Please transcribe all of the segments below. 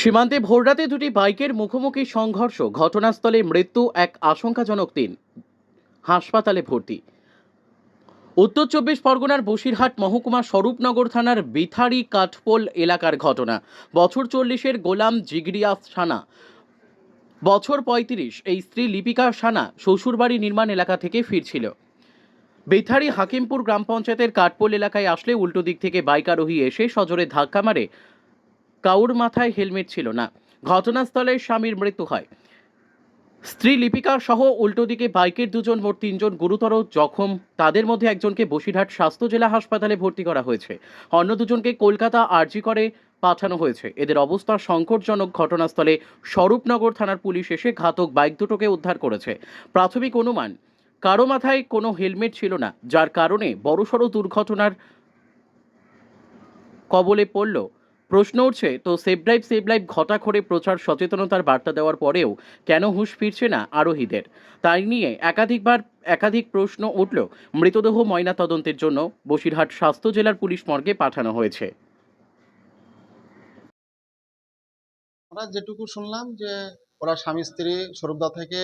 সীমান্তে ভোররাতে দুটি বাইকের মুখোমুখি সংঘর্ষ, ঘটনাস্থলে মৃত্যু এক আশঙ্কাজনক দিন। হাসপাতালে ভর্তি। উত্তর চব্বিশ পরগনার বসিরহাট মহকুমা স্বরূপনগর থানার বিথারি কাঠপোল এলাকার ঘটনা। বছর চল্লিশের গোলাম জিগরিয়া সানা, বছর পঁয়ত্রিশ এই স্ত্রী লিপিকা সানা শ্বশুরবাড়ি নির্মাণ এলাকা থেকে ফিরছিল। বেথারি হাকিমপুর গ্রাম পঞ্চায়েতের কাঠপোল এলাকায় আসলে উল্টো দিক থেকে বাইক আরোহী এসে সজোরে ধাক্কা মারে কাউর মাথায় হেলমেট ছিল না। ঘটনাস্থলে স্বামীর মৃত্যু হয়। স্ত্রী লিপিকা সহ উল্টো দিকে বাইকের দুজন মোট তিনজন গুরুতর জখম। তাদের মধ্যে একজনকে বসিরহাট স্বাস্থ্য জেলা হাসপাতালে ভর্তি করা হয়েছে। অন্য দুজনকে কলকাতা আরজি করে পাঠানো হয়েছে। এদের অবস্থা সংকটজনক ঘটনাস্থলে স্বরূপনগর থানার পুলিশ এসে ঘাতক বাইক দুটোকে উদ্ধার করেছে। প্রাথমিক অনুমান, কারও মাথায় কোনো হেলমেট ছিল না, যার কারণে বড়সড় দুর্ঘটনার কবলে পড়ল প্রশ্ন উঠছে, তো সেভ ড্রাইভ সেভ লাইভ ঘটা করে প্রচার সচেতনতার বার্তা দেওয়ার পরেও কেন হুঁশ ফিরছে না আরোহীদের? তাই নিয়ে একাধিকবার একাধিক প্রশ্ন উঠল মৃতদেহ ময়না তদন্তের জন্য বসিরহাট স্বাস্থ্য জেলার পুলিশ মর্গে পাঠানো হয়েছে। আমরা যেটুকু শুনলাম যে ওরা স্বামী স্ত্রী স্বরূপদা থেকে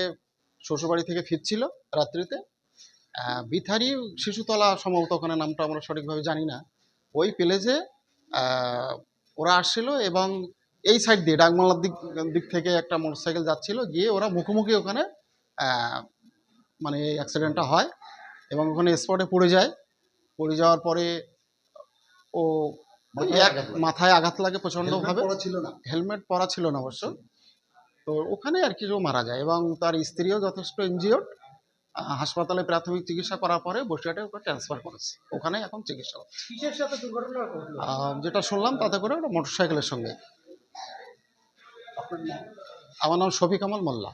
শ্বশুরবাড়ি থেকে ফিরছিল রাত্রিতে। বিথারি শিশুতলা সম্ভবত ওখানে নামটা আমরা সঠিকভাবে জানি না। ওই প্লেসে ওরা আসছিল এবং এই সাইড দিয়ে ডাকমালার দিক দিক থেকে একটা মোটরসাইকেল যাচ্ছিল গিয়ে ওরা মুখোমুখি ওখানে মানে এই অ্যাক্সিডেন্টটা হয় এবং ওখানে স্পটে পড়ে যায়। পড়ে যাওয়ার পরে ও এক মাথায় আঘাত লাগে প্রচণ্ডভাবে। ছিল না। হেলমেট পরা ছিল না অবশ্য। তো ওখানে আর কি মারা যায় এবং তার স্ত্রীও যথেষ্ট ইনজিওর্ড হাসপাতালে প্রাথমিক চিকিৎসা করার পরে বসিরহাটে ওকে ট্রান্সফার করেছে। ওখানে এখন চিকিৎসা হচ্ছে। যেটা শুনলাম তাতে করে ওটা মোটরসাইকেলের সঙ্গে। আমার নাম শফিক কামাল মোল্লা?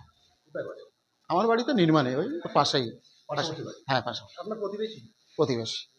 আমার বাড়িতে নির্মাণে ওই পাশেই। হ্যাঁ পাশে প্রতিবেশী? প্রতিবেশী।